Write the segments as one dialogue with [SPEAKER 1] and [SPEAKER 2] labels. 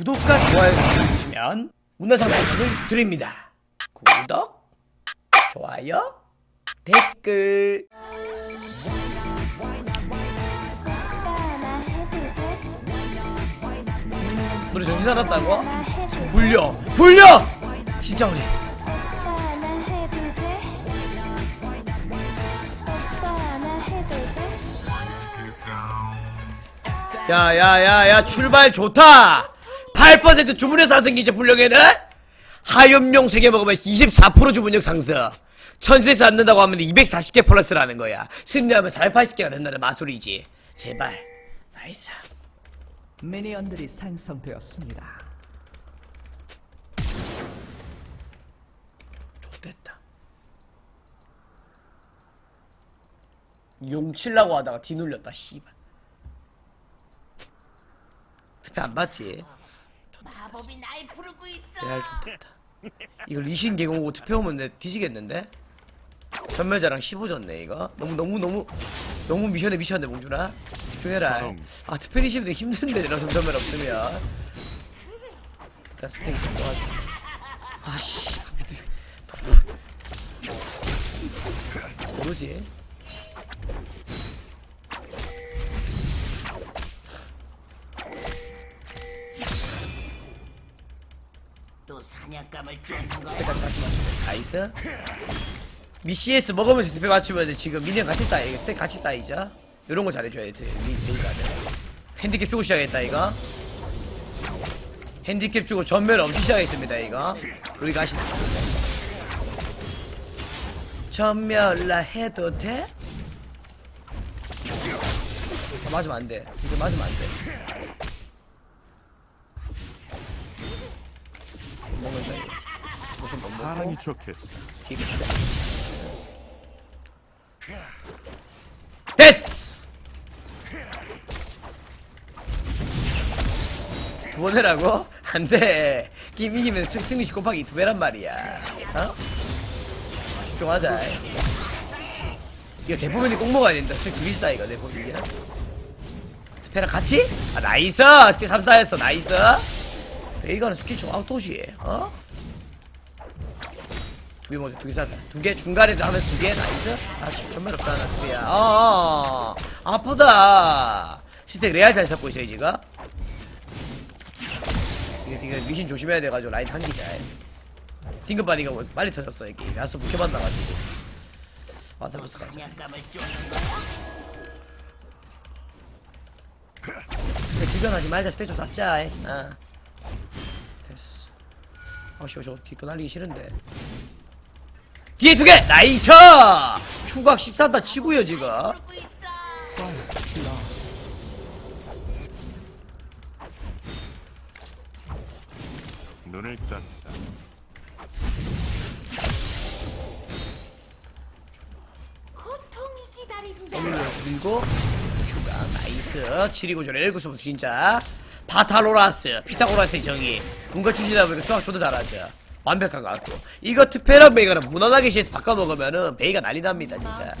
[SPEAKER 1] 구독과 좋아요 눌러주시면 문화상품을 드립니다. 구독, 좋아요, 댓글. 우리 정신 살았다고? 불려, 불려! 진짜 우리. 야야야야 출발 좋다 8% 주문력 상승기죠 불령에는? 하염용 3개 먹으면 24% 주문력 상승. 천세에서 안 된다고 하면 240개 플러스라는 거야. 승리하면 480개가 된다는 마술이지. 제발. 나이스.
[SPEAKER 2] 미니언들이 생성되었습니다.
[SPEAKER 1] 좋됐다. 용 칠라고 하다가 뒤 눌렸다 씨발. 특히 안 봤지
[SPEAKER 3] 마법이 날 부르고 있어.
[SPEAKER 1] 레알 좋겠다. 이거 리신 개공고 투표하면 내 뒤지겠는데? 전멸자랑 15 졌네 이거. 너무 너무 너무 너무 미션에 미션에 몽준아. 집중해라. 아 특별히 시면 힘든데 이런 전멸 없으면. 일단 스택 좀 도와줘. 아씨. 모르지. 스택까지 같이 맞추면 나이스. 미 CS 먹으면서 스택 맞추면 이제 지금 미니언 같이 쌓여. 스택 같이 쌓이죠. 이런 거 잘해줘야 돼. 미 미니언들. 핸디캡 주고 시작했다 이거. 핸디캡 주고 전멸 없이 시작했습니다 이거. 우리 가시. 전멸라 해도 돼? 아, 맞으면 안 돼. 이거 맞으면 안 돼.
[SPEAKER 4] 사랑이.
[SPEAKER 1] 길이 시작. 됐어! 두 번 해라고? 안 돼. 게임 이기면 승, 승리시 곱하기 두 배란 말이야. 어? 집중하자. 이거 대포면이 꼭 먹어야 된다. 스택 둘이 싸, 이거 대포면이야. 스페랑 같이? 아, 나이스! 스택 3, 4였어, 나이스! 이거는 스킬 좀 아웃도시, 어? 두개 먼저 두개 사자 두 개 중간에도 하면서 두 개. 나이스. 아 씨, 전멸 없다 나 두 개야. 어, 어 아프다. 시택 레알 잘 잡고 있어 지금 이거 이거 미신 조심해야 돼가지고 라인 당기자 딩급바디가 뭐 빨리 터졌어 여기 야수 묵혀만 나가지고.
[SPEAKER 3] 또
[SPEAKER 1] 와타부스 가자. 근데 주변하지 말자. 스택 좀 쌓자 아. 됐어. 아씨 저거 뒤거 날리기 싫은데 뒤에 두 개 나이스 추각 14다 치고요 지금.
[SPEAKER 4] 눈을 떴다.
[SPEAKER 3] 고통이 기다린다.
[SPEAKER 1] 그리고 휴가 나이스 7이고 전에 1구수부터 진짜 바타로라스 피타고라스의 정의 문과 출신이다 보니까 수학 저도 잘하죠 완벽한 것 같고. 이거 특별한 베이가는 무난하게 CS 바꿔 먹으면은 베이가 난리 납니다 진짜.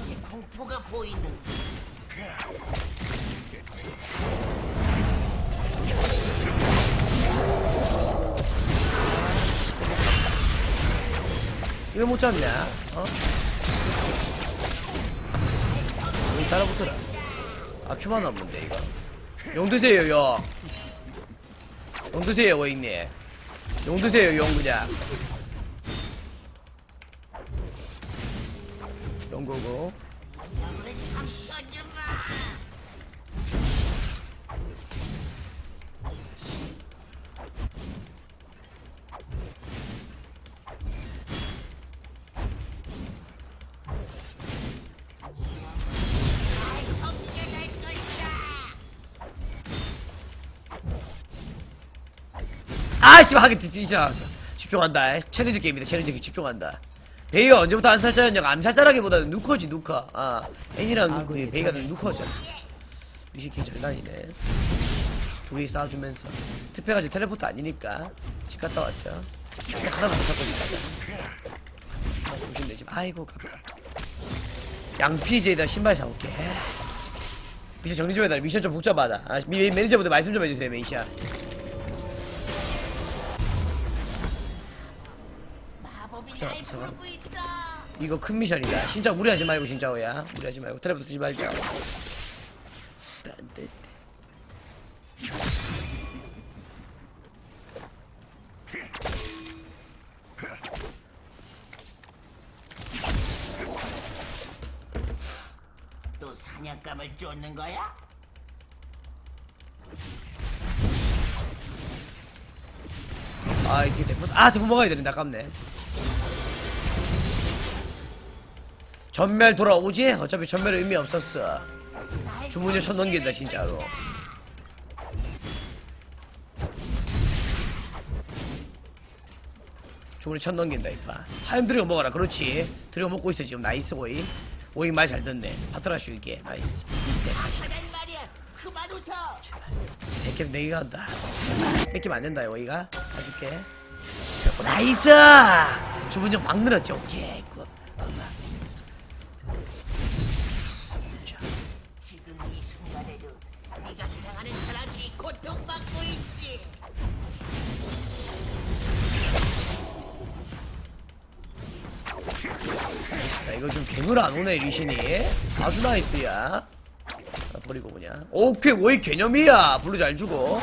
[SPEAKER 1] 이거 못 잡냐? 어? 여기 따라붙어라. 아 큐만 남는데 이거. 용 드세요 용 용 드세요 워잉님 용 드세요 용 그냥. 용 고고 아씨 하게 뒤지자 집중한다. 챌린지 게임이다 챌린지 게임. 집중한다. 베이가 언제부터 암살자였냐고 암살자라기보다는 누커지 누커. 아 애니랑
[SPEAKER 2] 아군이
[SPEAKER 1] 누, 베이가. 누커죠. 리시키 잘 다니네. 둘이 싸워주면서. 특패가 지금 텔레포트 아니니까. 집 갔다 왔죠. 하나만 더 잡고 있다. 보시면 되지 아이고 깜짝 양피제에다 신발 사올게. 미션 정리 좀 해달라. 미션 좀 복잡하다. 아, 미, 매니저분들 말씀 좀 해주세요 미션
[SPEAKER 3] 부르고 있어.
[SPEAKER 1] 이거 큰 미션이다. 진짜 무리하지 말고 진짜 오야. 무리하지 말고 트랩도 쓰지 말자.
[SPEAKER 3] 또 사냥감을 쫓는 거야?
[SPEAKER 1] 아 이게 대포 아 대포 먹어야 되는데 아깝네. 전멸 돌아오지? 어차피 전멸 의미 없었어. 주문이 천 넘긴다 진짜로. 주문이 천 넘긴다 이파. 하얀 드리고 먹어라 그렇지. 드리고 먹고 있어 지금 나이스 보이. 오이 말 잘 듣네. 파트라 쉴게 나이스. 다시.
[SPEAKER 3] 말이야. 그만 웃어.
[SPEAKER 1] 백캡 내기가 한다. 뺏기면 안 된다, 여기가. 가줄게. 나이스! 주문력 막 늘었지, 오케이. 굿. 나이스다. 이거 좀 괴물 안 오네, 리신이. 아주 나이스야. 아, 버리고 그냥. 오케이, 오이 개념이야. 블루 잘 주고.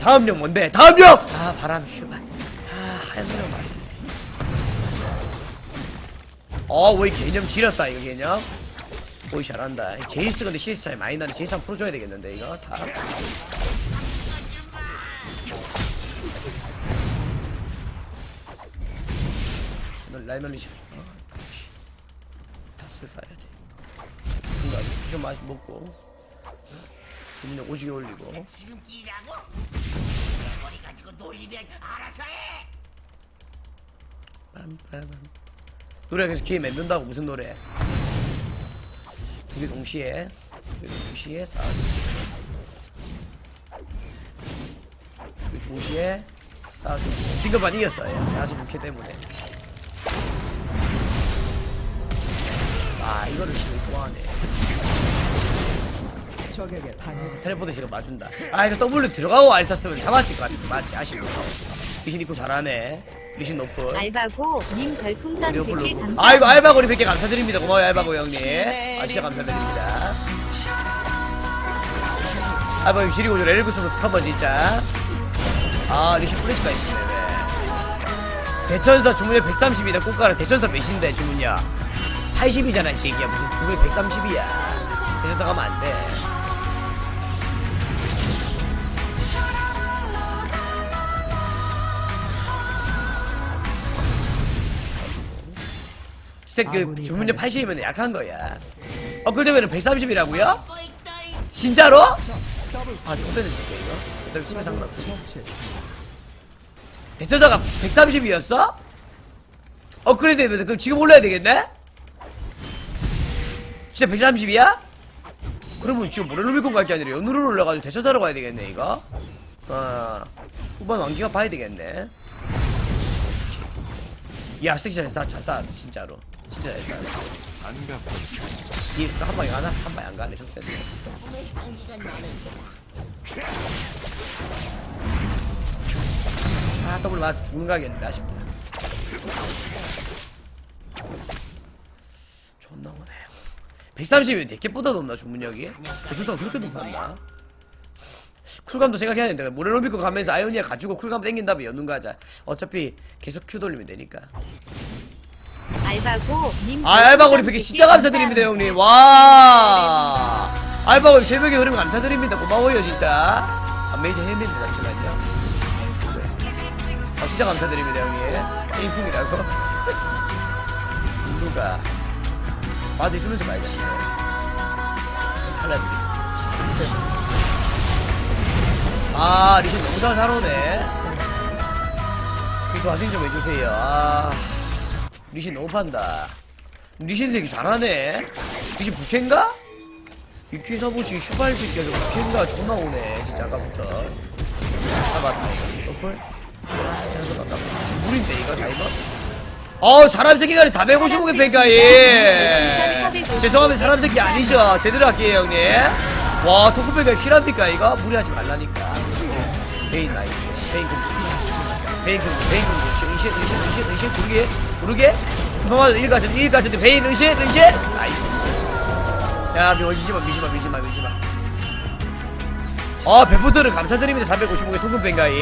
[SPEAKER 1] 다음 령 뭔데? 다음 령! 아, 바람, 슈발. 아, 하얀 드럼 말이네. 어, 오이 개념 지렸다, 이거 개념. 오이 잘한다. 제이스 근데 CS 차이 많이 나는 제이스 한번 풀어줘야 되겠는데, 이거 다. 너 라이널리시. 어, 씨. 다스 쌓아야 돼. 뭔가 좀 맛이 먹고. 주문력 오지게 올리고.
[SPEAKER 3] 내 머리 가지고 놀리면 알아서 해.
[SPEAKER 1] 빰빠밤. 노래가 계속 귀에 맴돈다고 무슨 노래? 두 개 동시에 두 개 동시에 쌓아주고 두 개 동시에 쌓아주고 빙글반 이겼어요 야수 부캐 때문에 아 이거를 지금 좋아하네.
[SPEAKER 2] 적에게 당했습니다.
[SPEAKER 1] 텔레포트 지금 맞준다. 아 이거 W 들어가고 알 썼으면 잡았을 것 같은데 맞지? 아쉽다. 리신 입고 잘하네. 리신 높은.
[SPEAKER 5] 알바고 님 별풍선 100개
[SPEAKER 1] 리오플로.
[SPEAKER 5] 감사합니다.
[SPEAKER 1] 아이고 알바고리 100개 감사드립니다. 고마워요 알바고 형님. 아 진짜 감사드립니다. 알바고 형 지리고 저 레일구 서브 스카버 진짜. 아 리시 플래시가 있으네. 네. 대천사 주문력 130이다. 꽃가루 대천사 몇인데 주문력 80이잖아 이 새끼야 무슨 주문력 130이야 대천사 가면 안돼 스택 그
[SPEAKER 2] 당했습니다.
[SPEAKER 1] 80이면 약한 거야 어 그러면은 130이라고요?
[SPEAKER 3] 먹고 있다 이
[SPEAKER 1] 진짜로? 아 좋대는 줄게 이거 그다음에 치면 상관없어
[SPEAKER 2] 처치했습니다.
[SPEAKER 1] 대천사가 130이었어? 업그레이드 되면 그럼 지금 올라야 되겠네? 진짜 130이야? 그러면 지금 모래노비콘 갈 게 아니라 연으로 올라가지고 대천사로 가야 되겠네 이거 어 후반 왕기가 봐야 되겠네 야 스택 잘 쏴, 잘 쏴, 진짜로 진짜 잘 쏴.
[SPEAKER 4] 안가
[SPEAKER 1] 뒤에서 한 방에 가나? 한 방에 안 가네
[SPEAKER 3] 나는
[SPEAKER 1] 아 더블 맞아서 죽는 가겠는데 아쉽다 존나 오네 130이면 대켓보다 높나 주문력이? 대중타가 그렇게 높았나? 쿨감도 생각해야 된다 모래노비코 가면서 아이오니아 가지고 쿨감 땡긴 다음에 연nun 가자. 어차피 계속 큐 돌리면 되니까.
[SPEAKER 5] 알바고 님
[SPEAKER 1] 아 알바고리 100개 진짜 감사드립니다 형님. 와. 알바고리 새벽에 흐르면 감사드립니다. 고마워요 진짜. 아 메이저 헤매입니다 잠시만요 아 진짜 감사드립니다 형님. 게임 풍이라고? 누가 봐드리면서 말겠네 하나드리 아 리신 너무 잘 살아오네. 이거 와딩 좀 해주세요. 아 리신 너무 판다. 리신 되게 잘하네. 리신 부캔가? 이키 사보시 슈발 새끼야 저 부캔가? 존나 오네 진짜 아까부터. 아 맞다 어플? 아 생각보다 아깝다. 물인데 이거 다 이거? 어 사람 새끼가 455개 팬가이 죄송합니다. 사람 새끼 아니죠. 제대로 할게요 형님. 와 토크백가 필요합니까 이거? 무리하지 말라니까. 베인 나이스. 베인 공부 베인 공부 베인 공부 의식 의식 의식 의식 모르게 모르게. 금방하자 일 같은데 일 같은데 베인 의식 의식 나이스. 야 뭐, 밀지마 밀지마 밀지마 밀지마 어 배포터를 감사드립니다. 455개 통금 뱅가이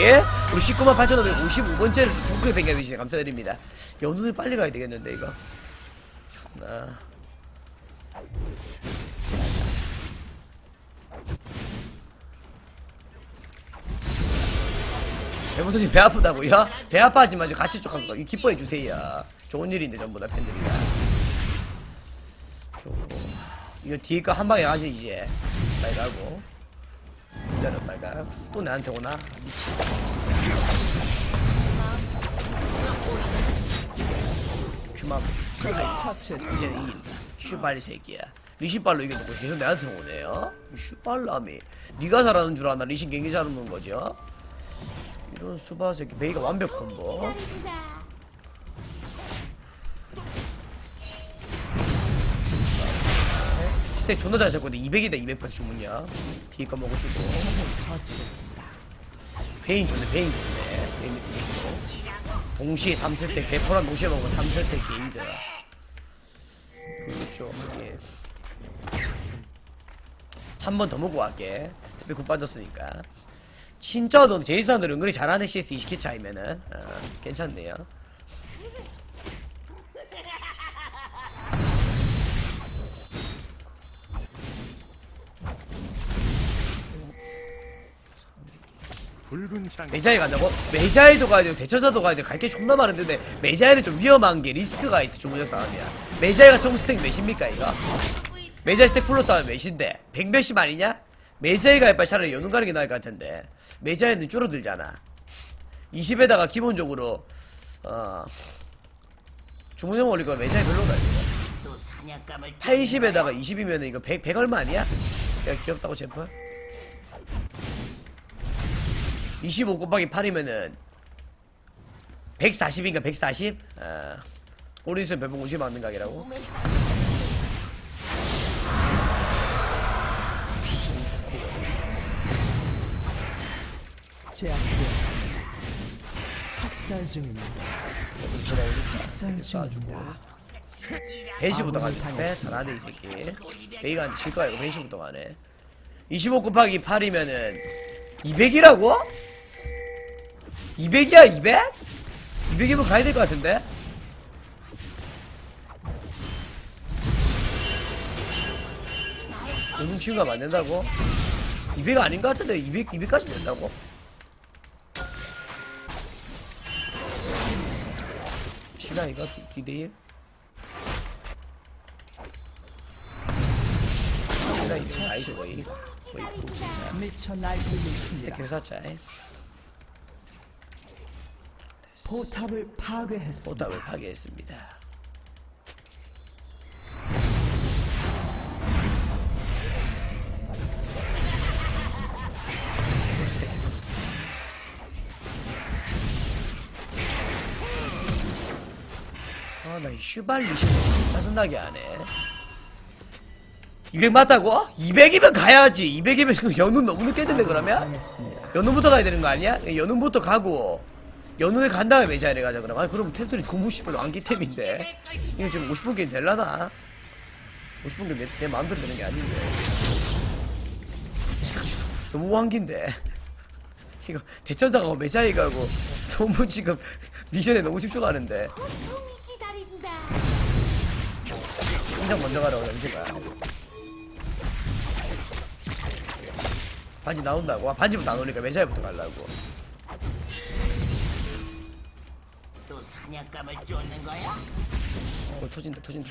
[SPEAKER 1] 우리 19만 8,555번째를 통금 뱅가이 주시 감사드립니다. 연운을 빨리 가야 되겠는데 이거. 나. 배포터 지금 배 아프다고요? 배 아파하지 마시고 같이 쭉 한거 기뻐해 주세요. 좋은 일인데 전부 다 팬들이가 좋고. 이거 뒤에 거 한 방에 하지 이제. 빨리 가고 기다렸다가 또 나한테 오나? 미치다 진짜 슈마 이제는 이긴다 슈발리 새끼야. 리신발로 이겨놓고 계속 내한테 오네요? 슈발람이. 네가 잘하는 줄 아나? 리신 경기 잘하는 거죠? 이런 수바 새끼. 베이가 완벽 콤보 스택 존나 잘 쳤거든 200이다 200% 주문이야. 뒤에 거 먹어주고. 베인 좋네 베인 좋네. 느낌 있고 동시에 3세택 대포랑 동시에 먹고 3세택 게이드. 그렇죠 예. 한번 더 먹고 갈게. 스펙 굿 빠졌으니까. 진짜 너 제이슨들 은근히 잘하네 CS 20킬 차이면은 어, 괜찮네요 메자에 간다고? 메자에도 가야 되고 대처자도 가야 되고 갈 게 존나 많은데 근데 메자에는 좀 위험한 게 리스크가 있어 주문적 싸움이야 메자에가 총 스택 몇입니까 이거? 메자 스택 풀로 싸우면 몇인데? 100 몇십 아니냐? 메자에가 할 바에 차라리 연운 가는 게 나을 것 같은데 메자에는 줄어들잖아 20에다가 기본적으로 어 주문형 올릴 거면 메자에 별로다 이거
[SPEAKER 3] 또 사냥감을
[SPEAKER 1] 80에다가 20이면 이거 100, 100 얼마 아니야? 야 귀엽다고 젠프 25 곱하기 8이면은 140인가 140? 아 오리슨 배봉 50 맞는?
[SPEAKER 2] 제압되었습니다. 학살 중입니다. 학살 중입니다.
[SPEAKER 1] 벤시부터 가지 배 잘하네 이 새끼 베이가 한테 질 거야 이거 벤시부터 가네 25 곱하기 8이면은 200이라고? 200이야 200? 200이면 가야 될 것 같은데? 치유가 맞는다고? 200 아닌 것 같은데 200, 200까지 된다고? 시간 이거 2대1? 시간 이거 나이스 거의 거의
[SPEAKER 2] 미쳐 날뛰고 있습니다.
[SPEAKER 1] 스택 회사차
[SPEAKER 2] 포탑을 파괴했습니다.
[SPEAKER 1] 포탑을 파괴했습니다 아나 이 슈발리 짜증나게 하네 200 맞다고? 200이면 가야지 200이면 연운 너무 늦게 됐네 그러면? 연운부터 가야 되는 거 아니야? 연운부터 가고 연운에 간 다음에 메자를 가자 그럼 아 그럼 템들이 너무 싶어 안기템인데 이거 지금 50분 게임 될라나? 50분 게임 내, 내 마음대로 되는 게 아닌데 너무 왕기인데 이거 대천사가 메자에 가고 너무 지금 미션에 너무 집중하는데. 당장 먼저 가라고 잠시가 반지 나온다고? 아, 반지부터 안 오니까 메자에부터 가려고
[SPEAKER 3] 또 사냥감을 쫓는 거야?
[SPEAKER 1] 어 터진다 터진다.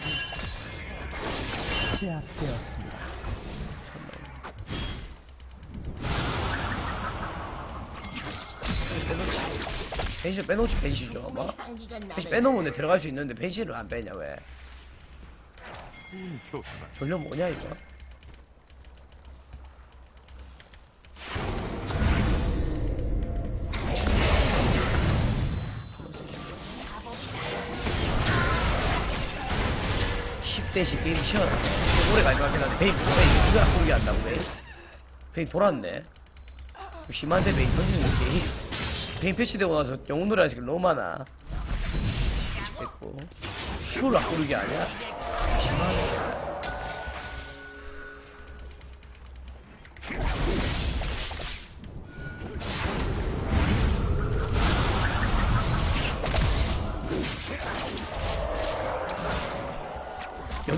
[SPEAKER 2] 제압되었습니다.
[SPEAKER 1] 빼놓지 펜시 빼놓지 펜시죠 뭐
[SPEAKER 3] 향기가
[SPEAKER 1] 펜시
[SPEAKER 3] 나는
[SPEAKER 1] 빼놓으면 내 들어갈 수 있는데 펜시를 안 빼냐 왜? 졸려 뭐냐 이거 대 10) 게임 시원하네 오래 갈것 같긴 한데 베인 베인 이거 포기한다고 베인? 베인 돌았네. 좀 심한데 베인 터지는 느낌 베인 패치되고 나서 영웅 노래 하시길 너무 많아. 됐고. 안 고르기 아니야? 심하네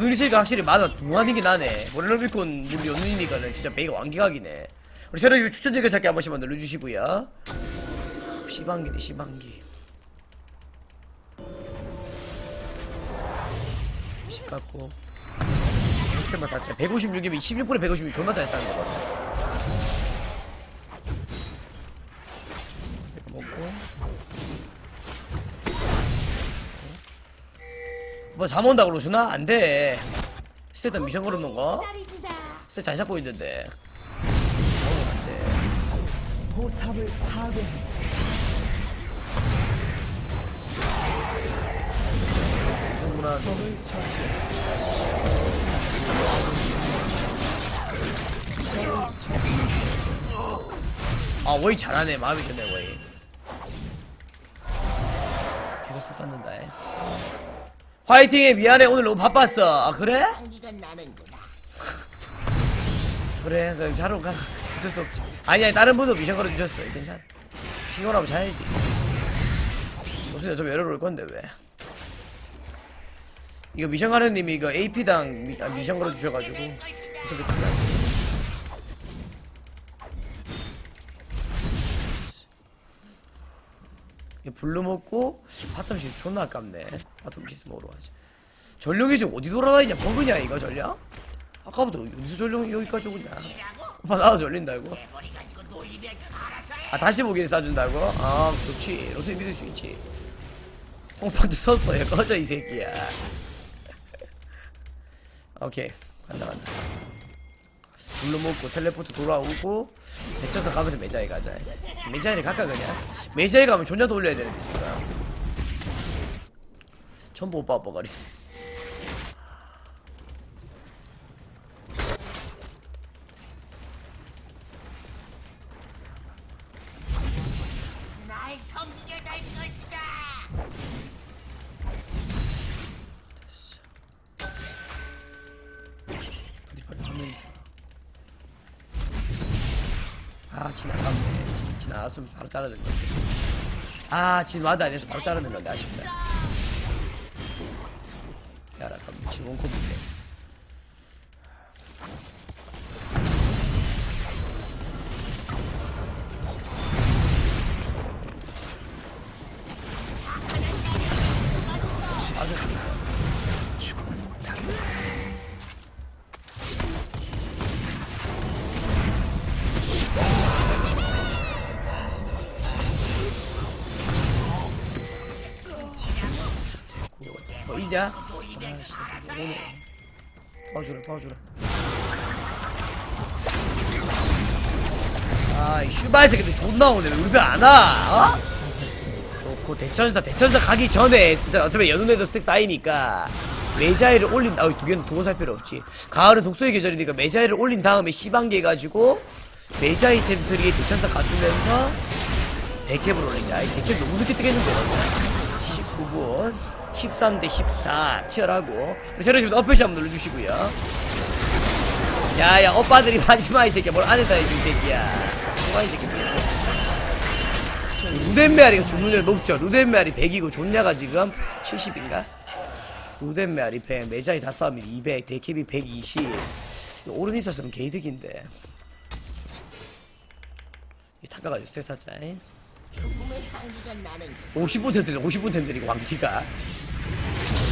[SPEAKER 1] 연운이 세가 확실히 맞아 둥하는게 나네. 모렐로비콘 우리 연운이니까는 진짜 베이가 완기각이네. 우리 새로 추천 댓글 찾기 한 번씩만 눌러주시고요. 시방기네 시방기. 십 갖고. 스킬만 다 진짜 156이면 16분에 156 존나 잘 싸는 거거든 뭐 잠 온다 그러주나? 안 돼 스테탄 미션 걸어놓은 거? 스테 잘 잡고 있는데
[SPEAKER 2] 포탑을 파괴했습니다.
[SPEAKER 1] 충분한
[SPEAKER 2] 적을 처치했습니다.
[SPEAKER 1] 아 워이 잘하네 마음이 드네 워이 계속 썼는다 화이팅해 미안해. 오늘 너무 바빴어. 아 그래?
[SPEAKER 3] 향기가 나는구나.
[SPEAKER 1] 그래 그럼 자러 가. 어쩔 수 없지. 아니 아니 다른 분도 미션 걸어주셨어. 괜찮아. 피곤하면 자야지. 무슨 어차피 열어올 건데 왜? 이거 미션 가르님이 이거 AP당 미, 아, 미션 걸어주셔가지고. 어차피 끝나 이거 블루 먹고 바텀 시 존나 아깝네. 바텀 시스 먹으러 가지. 전령이 지금 어디 돌아다니냐? 버그냐 이거 전령? 아까부터 어디서 전령 여기까지 오냐? 오빠 나도
[SPEAKER 3] 알아서 해.
[SPEAKER 1] 아 다시 보기에 싸준다고? 아 좋지. 로스님 믿을 수 있지. 오빠한테 썼어요. 꺼져 이 새끼야. 오케이. 간다 간다. 불러 먹고 텔레포트 돌아오고 대천사 가면서 메자에 가자. 메자에를 갈까 그냥? 메자에 가면 존나 돌려야 되는데 지금. 전부 오빠 아빠가리 아 지나갔네. 지, 지나갔으면 바로 자르는 건데 아 지금 와도 안 해서 바로 자르는 건데 아쉽다 야라 그럼 미친 원콤인데 나 오네. 왜 우리 편안 와? 어? 좋고 대천사 대천사 가기 전에 어차피 연운에도 스택 쌓이니까 메자이를 올린 아두 개는 두번 살 필요 없지. 가을은 독소의 계절이니까 메자이를 올린 다음에 시방기 해가지고 메자이 템트리에 대천사 가주면서 백캡을 이 백캡 너무 늦게 뜨겠는데. 19분. 13대 14 치열하고. 저를 지금 어플시 한번 눌러주시고요. 야야 오빠들이 하지마 이 새끼야. 뭘 안했다 이 새끼야. 뭐야 이 새끼야 루덴메아리가 주문율 높죠. 루덴메아리 100이고 존냐가 지금 70인가? 루덴메아리 100 메자이 다 싸우면 200 데캡이 120 오른 있었으면 개이득인데.
[SPEAKER 3] 죽음의 향기가 나는구나.
[SPEAKER 1] 50분 템들이 50분 템들이고 왕티가.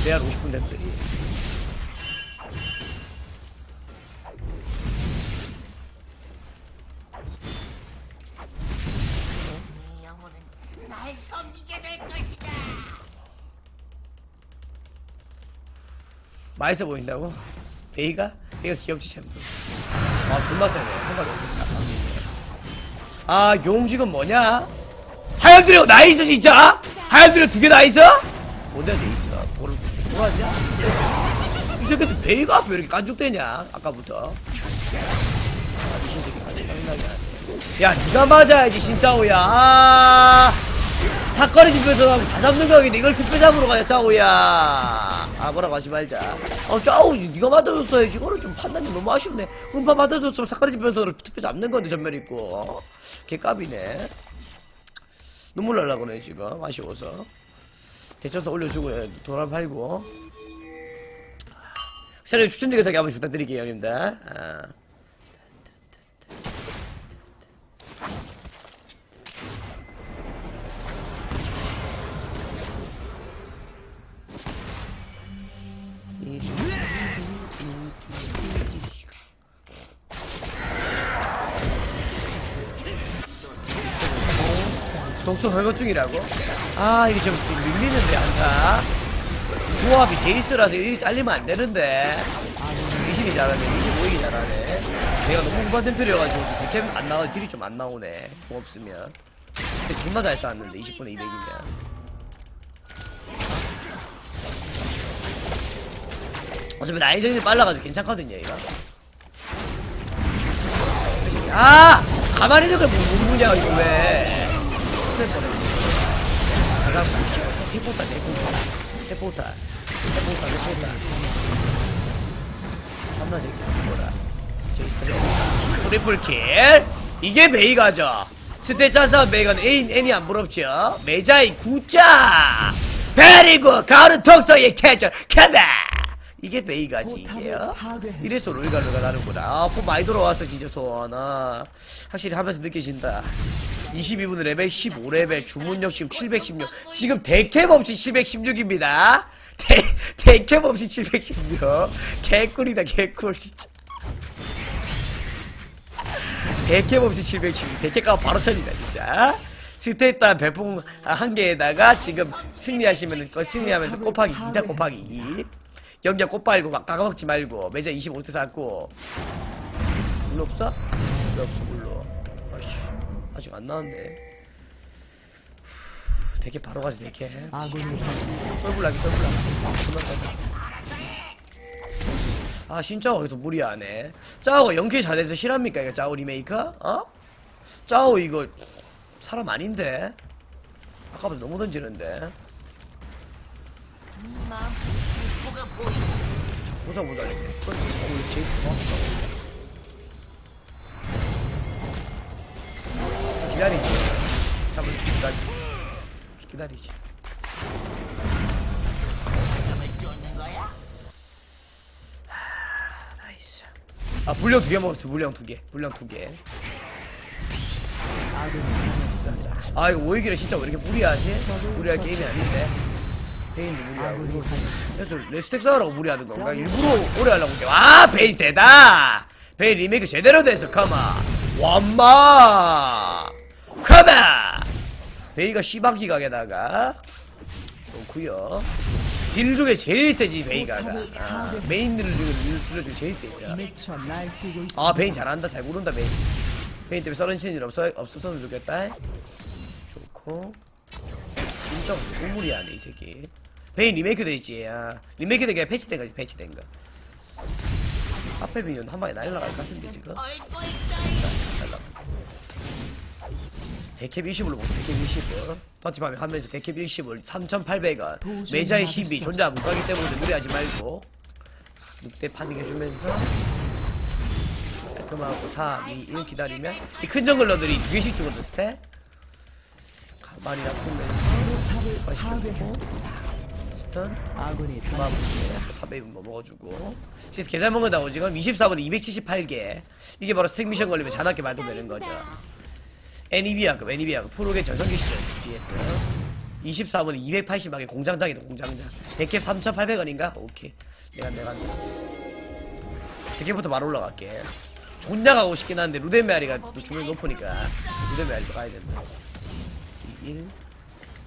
[SPEAKER 1] 레알 50분 템들이
[SPEAKER 3] 이 날 섬기게 될 것이다.
[SPEAKER 1] 맛있어 보인다고? 베이가? 베이가 귀엽지 챔프 아 존나 세네 한 발이 없다 아 용직은 뭐냐? 하얀 드래곤 나이스 진짜? 하얀 드래곤 두개 나이스? 뭔데 나이스가 뭐를 뭐하냐? 이 새끼들 베이가 왜 이렇게 깐죽대냐 아까부터 아 하네 야 니가 맞아야지 진짜오야 아 사건의 집에서 하면 다 잡는 거야근데 이걸 특별 잡으러 가자 짜오야. 아 뭐라고 하지 말자. 어 짜오 니가 맞아줬어야지 이거는 좀 판단이 너무 아쉽네. 음파 맞아줬으면 사건의 집에서 특별 잡는 건데 전멸 있고. 어? 개값이네. 눈물 날라 그네 지금. 아쉬워서. 대쳐서 올려주고 예, 도란 팔고. 새로운 추천드리기 저기 한번 부탁드릴게요 형님들. 아. 독서 헐거 중이라고? 아 이게 좀 밀리는데 안타. 조합이 제이스라서 이게 잘리면 안 되는데. 20이 잘하네. 25이 잘하네. 내가 너무 후반 템플이어가지고 백캠 안 나와 딜이 좀 안 나오네. 공 없으면. 근데 존나 잘 쌌는데 20분에 200이면. 어차피 정리 빨라가지고 괜찮거든요 이거. 아! 가만히 있는 걸못 보냐 이거 왜 내가 해보다 해보다 해보다 해보다 해보다. 참나 새끼 죽어라. 저기 스트레 트리플 킬. 이게 베이가죠. 스테차 싸움 베이가는 애인 애니 안 부럽죠? 메자이 구자! 베리고 가을 턱서의 캐절 캐다 이게 베이가지 이게요? 이래서 롤가루가 나는구나. 아포 많이 돌아왔어 진짜 소원 아. 확실히 하면서 느껴진다 22분 레벨 15레벨 주문력 지금 716 지금 대캡 없이 716입니다. 대, 대캡 없이 716 개꿀이다 개꿀 진짜. 대캡 없이 716 대캡가 바로 천이다 진짜. 스테이트 별풍 한 개에다가 지금 승리하시면 거 승리하면서 곱하기 2다 곱하기. 2 영자 꽃 빨고 막 까먹지 말고 매장 25대 샀고. 물로 없어? 물로 없어 아직 안 나왔네. 후, 되게 바로 가지 되게.
[SPEAKER 2] 아군이 당했습니다.
[SPEAKER 1] 썰불나기 썰불나기 아 진짜 어디서 무리하네 짜오가 연기 잘해서 실합니까 이거 짜오 리메이크? 어? 짜오 이거 사람 아닌데? 아까부터 너무 던지는데? 보자 보자 이거. 어, 제이스 더 기다리지. 잠을 기다리 기다리지. 하, 나이스. 아 불량 두개 먹었어. 불량 두 개. 불량 두개.
[SPEAKER 2] 아군이 당했습니다.
[SPEAKER 1] 아 이거 오이기를 진짜 왜 이렇게 무리하지? 무리할 게임이 아닌데. 베인도 무리하고. 얘들 레스텍 싸우라고 무리하는 건가? 일부러 오래 하려고 이게. 와 베인 세다! 베인 리메이크 제대로 돼서 카마 완마 카마 베이가 시바기 각에다가 좋구요. 딜 중에 제일 세지 베이가. 아, 메인 딜을 중에 딜 중에 제일 세죠. 아 베인 잘한다. 잘 고른다 베인. 베인 때문에 썰은 치는 일 없어, 없었으면 좋겠다. 좋고. 진짜 너무 무리하네 이 새끼. 베인 리메이크 돼있지. 아, 리메이크 된게 패치된 거지 패치된 거. 앞에 비는 한 방에 날라갈 것 같은데 지금? 날라가 데캡 20으로 못 데캡 20을 파티밤에 하면서 데캡 20을 3,800원 매자의 12 존재 못 가기 때문에 무리하지 말고 6대 파밍해주면서 깔끔하고 3, 2, 1 기다리면 이 큰 정글러들이 두 개씩 주거든 스탯 가만히 놔두면서
[SPEAKER 2] 탑을
[SPEAKER 1] 맛있게 주고
[SPEAKER 2] 파괴했습니다.
[SPEAKER 1] 스턴. 주마부터
[SPEAKER 2] 당했습니다.
[SPEAKER 1] 400은 뭐 먹어주고. 시스 개잘 먹는다고 지금 24분 278개. 이게 바로 스택 미션 걸리면 잔악게 만들어내는 거죠 애니비아급 애니비아급 프로게 전성기 시절 GS 24분 280하게 공장장이다 공장장. 데캡 3,800원인가? 오케이. 내가 내가 데캡부터 바로 올라갈게. 존나 가고 싶긴 한데 루덴메아리가 또 주문이 높으니까 루덴메아리도 가야 된다. 1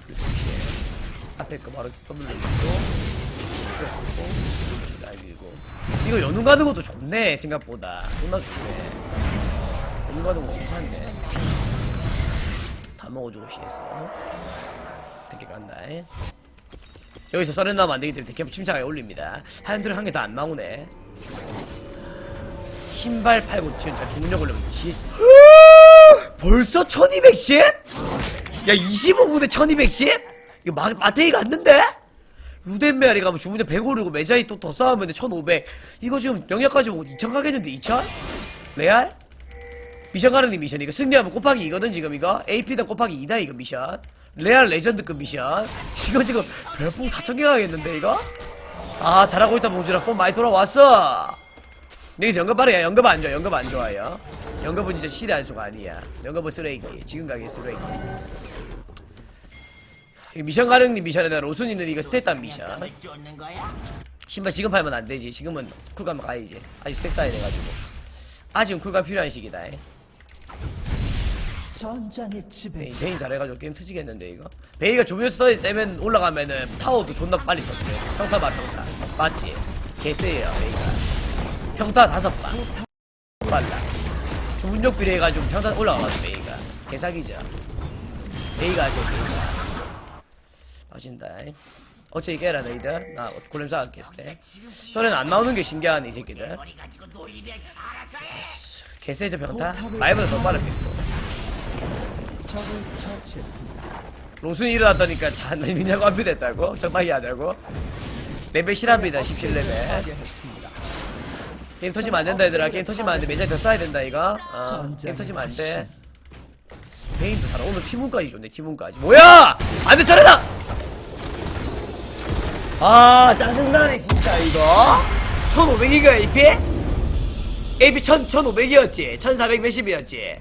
[SPEAKER 1] 그리고 2 앞에 거 바로 눌리고 날리고. 이거 연운 가는 것도 좋네 생각보다. 존나 좋네. 연운 가는 거 괜찮네 다 먹어주고 시했어 되게 간다 에? 여기서 썰은 나면 안되기 때문에 데캡 침착하게 올립니다 하얀들은 한개더안 나오네 신발 팔고 지금 잘 동력 올리면 지 벌써 1210? 야 25분에 1210? 이거 마, 마테이 갔는데? 루덴메아리 가면 주문제 100오르고 메자이 또 더 싸우면 1500 이거 지금 영역까지 오고 2000 가겠는데 2000? 레알? 미션 가는 미션 이거 승리하면 곱하기 이거든 지금 이거. AP당 곱하기 2다 이거 미션. 레알 레전드급 미션. 이거 지금 별풍 4000개 가겠는데 이거? 아 잘하고 있다 봉준아. 폼 많이 돌아왔어. 여기서 연급 빠르야 연급 안 좋아 연급 안 좋아요. 연급은 이제 시대 한수가 아니야. 연급은 쓰레기. 지금 가게 쓰레기. 이 미션 가능님 미션에다 로순 있는 이거 스탯단 미션? 신발 지금 팔면 안 되지. 지금은 쿨감 가야지 아직 스택 쌓야 돼가지고. 아직은 쿨감 필요한 시기다
[SPEAKER 2] 전장의 지배.
[SPEAKER 1] 베인 잘해가지고 게임 터지겠는데 이거? 베이가 조면서 세면 올라가면은 타워도 존나 빨리 터뜨려 평타 봐 평타. 맞지? 개쎄예요 베이가. 평타 다섯 방. 빨라. 주문력 비례해가지고 평타 올라가가지고 베이가. 개사기죠. 베이가 하세요 베이가. 맞진다. 어째 이게라 너희들 나 골렘 쌓았겠을 때. 소리는 안 나오는 게 신기하네 이 새끼들. 개쎄죠 평타? 말보다 더 빠르겠어
[SPEAKER 2] 적을 처치했습니다.
[SPEAKER 1] 롱순이 일어났다니까 자 능력 완비됐다고? 정말 하다고? 레벨 실합니다 17레벨.
[SPEAKER 2] 파괴했습니다.
[SPEAKER 1] 게임 터지면 안 된다 얘들아. 게임 터지면 안돼. 매장 더 써야 된다 이거. 어, 게임 터지면 안돼. 베인도 살아 오늘 티문까지 줬네 티문까지. 뭐야! 안돼 저래다! 아 짜증나네 진짜 이거. 1500이가 AP? AP 1000, 1500이었지. 1400 몇십이었지